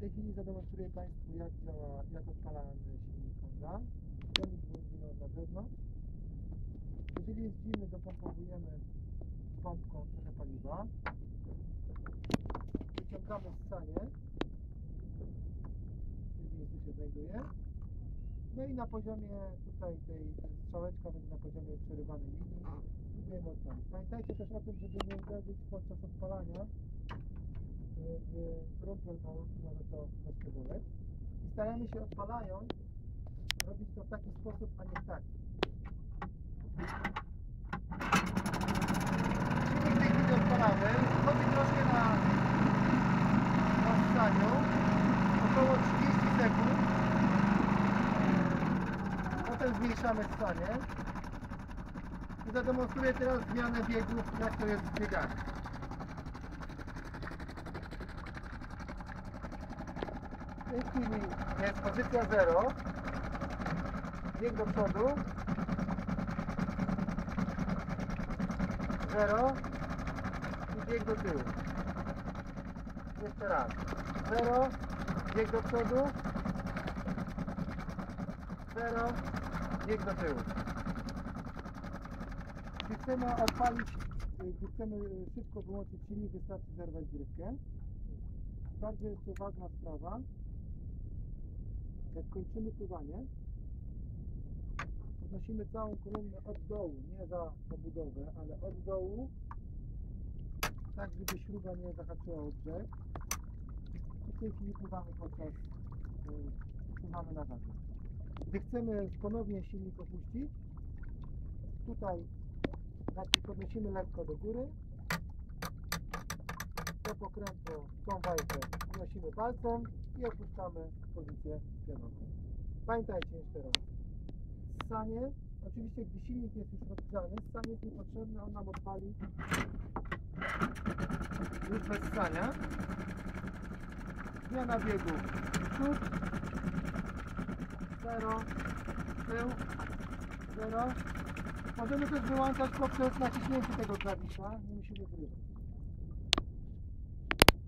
tej chwili zademonstruję Państwu jak działa, jak odpalamy silnik Honda. Silnik włączony na zewnątrz. Jeżeli jest zimny, dopompowujemy pompką trochę paliwa. Wyciągamy ssanie. W tym miejscu się znajduje. No i na poziomie tutaj tej strzałeczka będzie na poziomie przerywanej linii. Próbujemy odpalić. Pamiętajcie też o tym, żeby nie uderzyć podczas odpalania w rumple mode, może to boleć. I staramy się odpalając robić to w taki sposób, a nie w taki. Silnik tej chwili odpalamy. Chodzi troszkę na, na. Około 30 sekund. Potem zmniejszamy ssanie. I zademonstruję teraz zmianę biegów, jak to jest z W tej chwili jest pozycja 0. Bieg do przodu. 0 i bieg do tyłu. Jeszcze raz. 0, bieg do przodu. 0, bieg do tyłu. Jeśli chcemy odpalić, jeśli chcemy szybko wyłączyć silnik, wystarczy zerwać grywkę. Bardzo jeszcze ważna sprawa. Jak kończymy pływanie, podnosimy całą kolumnę od dołu, nie za obudowę, ale od dołu, tak żeby śruba nie zahaczyła o brzeg. I w tej chwili pływamy podczas, yy, pływamy na żagle. Gdy chcemy ponownie silnik opuścić, tutaj znaczy podnosimy lekko do góry, do pokrętło tą wajchę unosimy palcem i opuszczamy pozycję pionową. Pamiętajcie jeszcze raz. Ssanie, oczywiście gdy silnik jest już rozgrzany, ssanie jest niepotrzebne, on nam odpali już bez ssania. Zmiana biegu. Przód, 0, tył, 0. Możemy też wyłączać poprzez naciśnięcie tego klawisza, nie musimy wrywać.